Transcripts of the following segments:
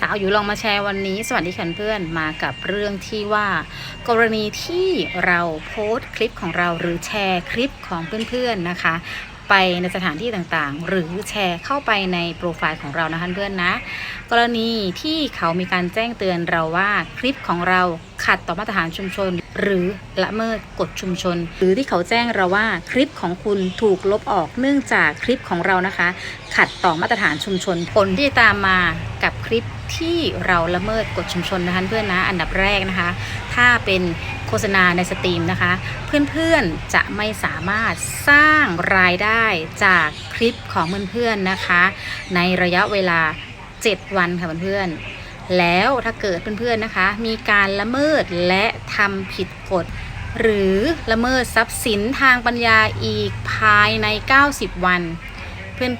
สาวอยู่ลองมาแชร์วันนี้ สวัสดีค่ะเพื่อนมากับเรื่องที่ว่า กรณีที่เราโพสต์คลิปของเราหรือแชร์คลิปของเพื่อนๆนะคะ ไปในสถานที่ต่างๆ หรือแชร์เข้าไปในโปรไฟล์ของเรานะคะเพื่อนนะ กรณีที่เขามีการแจ้งเตือนเราว่าคลิปของเราขัดต่อมาตรฐานชุมชน หรือละเมิดกฎชุมชน หรือที่เขาแจ้งเราว่าคลิปของคุณถูกลบออกเนื่องจากคลิปของเรานะคะ ขัดต่อมาตรฐานชุมชนผลที่ตามมากับคลิป ที่เราละเมิดกฎชุมชนนะคะเพื่อนนะอันดับแรกนะคะ ถ้าเป็นโฆษณาในสตรีมนะคะ เพื่อนๆจะไม่สามารถสร้างรายได้จากคลิปของเพื่อนๆนะคะ ในระยะเวลา 7 วันค่ะเพื่อนๆแล้วถ้าเกิดเพื่อนๆนะคะ มีการละเมิดและทำผิดกฎหรือละเมิดทรัพย์สินทางปัญญาอีกภายใน 90 วัน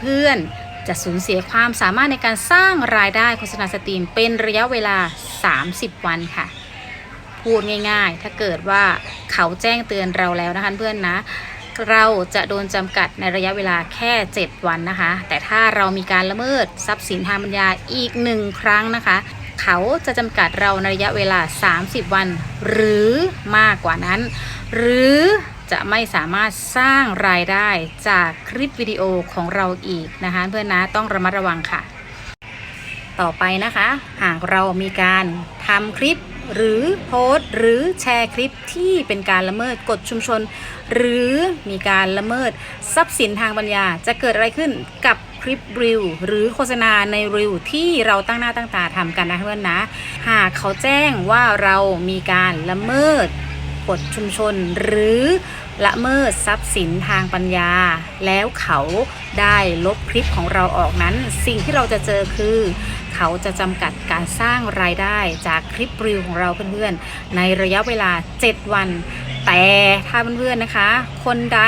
เพื่อนๆ จะสูญเสียความสามารถในการสร้างรายได้โฆษณาสตรีมเป็นระยะเวลา 30 วันค่ะ พูดง่ายๆ ถ้าเกิดว่าเขาแจ้งเตือนเราแล้วนะคะเพื่อนนะ เราจะโดนจำกัดในระยะเวลาแค่ 7 วันนะคะ แต่ถ้าเรามีการละเมิดทรัพย์สินทางปัญญาอีกหนึ่งครั้งนะคะ เขาจะจำกัดเราในระยะเวลา 30 วัน หรือมากกว่านั้น หรือ จะไม่สามารถสร้างรายได้จากคลิปวิดีโอของเราอีกนะคะเพื่อนนะต้องระมัดระวังค่ะ ต่อไปนะคะ หากเรามีการทำคลิปหรือโพสต์หรือแชร์คลิปที่เป็นการละเมิดกฎชุมชน หรือมีการละเมิดทรัพย์สินทางปัญญา จะเกิดอะไรขึ้นกับคลิปรีวหรือโฆษณาในรีวที่เราตั้งหน้าตั้งตาทำกันนะเพื่อนนะ หากเขาแจ้งว่าเรามีการละเมิด กฎชุมชน หรือละเมิดทรัพย์สินทางปัญญา แล้วเขาได้ลบคลิปของเราออกนั้น สิ่งที่เราจะเจอคือ เขาจะจำกัดการสร้างรายได้จากคลิปรีวของเราเพื่อนๆ ในระยะเวลา 7 วัน แต่ถ้าเพื่อนๆนะคะ คนใด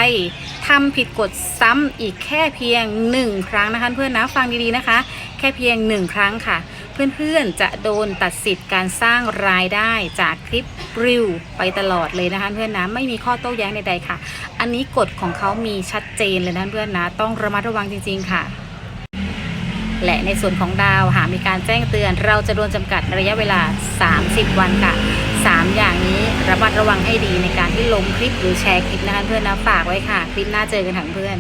ทำผิดกฎซ้ำอีกแค่เพียง 1 ครั้งนะคะเพื่อนนะฟังดีๆนะคะ แค่เพียง 1 ครั้งค่ะ เพื่อนๆจะโดนตัดสิทธิ์การสร้างรายได้จากคลิปรีวไปตลอดเลยนะคะเพื่อนนะไม่มีข้อโต้แย้งใดๆค่ะ อันนี้กฎของเขามีชัดเจนเลยนะเพื่อนนะต้องระมัดระวังจริง ๆ ค่ะและในส่วนของดาวหากมีการแจ้งเตือน เราจะโดนจำกัดระยะเวลา 30 วันค่ะ 3 อย่างนี้ระมัดระวังให้ดีในการที่ลงคลิปหรือแชร์คลิปนะคะเพื่อนนะฝากไว้ค่ะ คลิปหน้าเจอกันถังเพื่อน